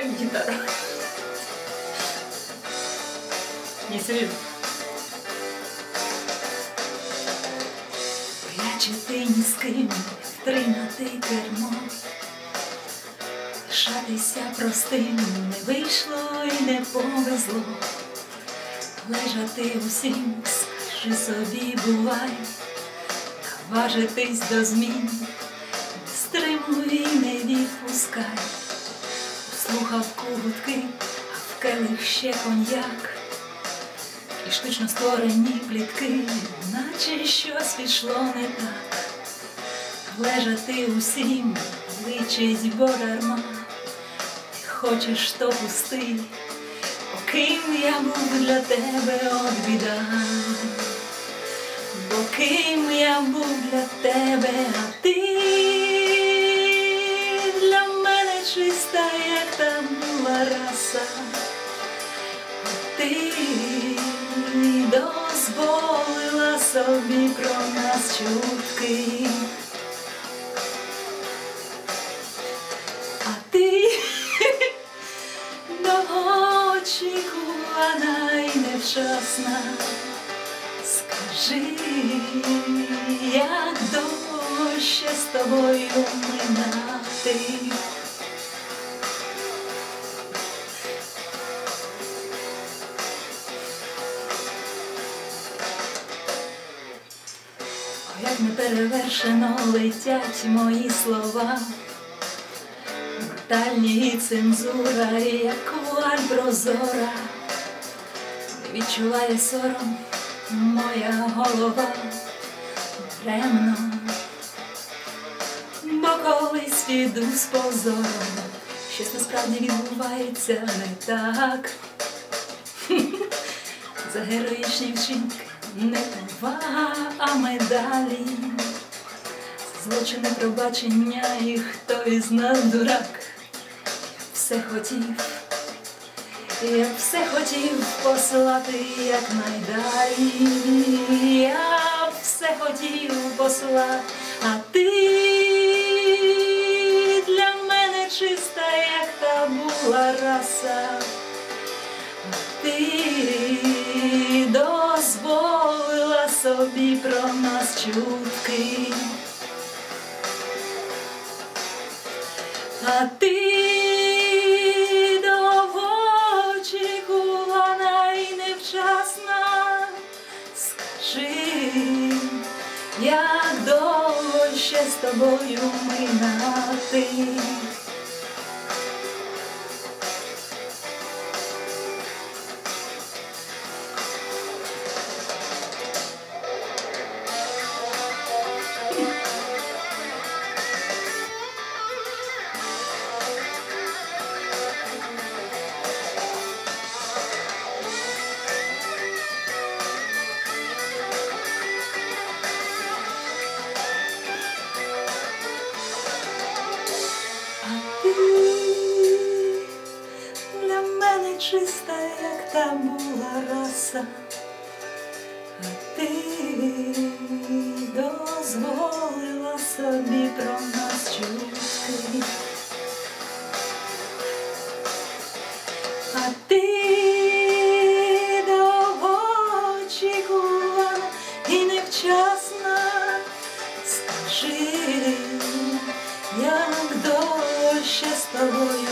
як гітара. Ні, серйозно. Пляче ти ні з ким втримати кермо, Лишатися простим не вийшло і не повезло, лежати усім, скажи собі, бувай, наважитись до змін, не стримуй не відпускай, слухав гудки, а в келих ще коньяк. І штучно створені плітки, наче щось пішло не так. Лежати усім личить бо ти хочеш то пусти, ким я був для тебе от біда, бо ким я був для тебе, а ти мене чиста, як та була раса. Ти дозволила собі про нас чутки. А ти довгоочікувана і невчасна. Скажи, як довго ще з тобою минати. Як неперевершено летять мої слова, брутальні і цензура, і як вуаль прозора, не відчуває сором моя голова. Даремно, бо колись піду з позором, щось насправді відбувається не так. За героїчні вчинки не повага, а медалі. Злочини пробачення і хто із нас дурак. Все хотів, я все хотів послати якнайдалі. Я все хотів послати, а ти собі про нас чутки, а ти довгоочікувана і невчасна. Скажи, як довго ще з тобою минати. Чиста, як та була раса, а ти дозволила собі про нас чутки. А ти довгоочікувана і невчасна, скажи, як ще з тобою.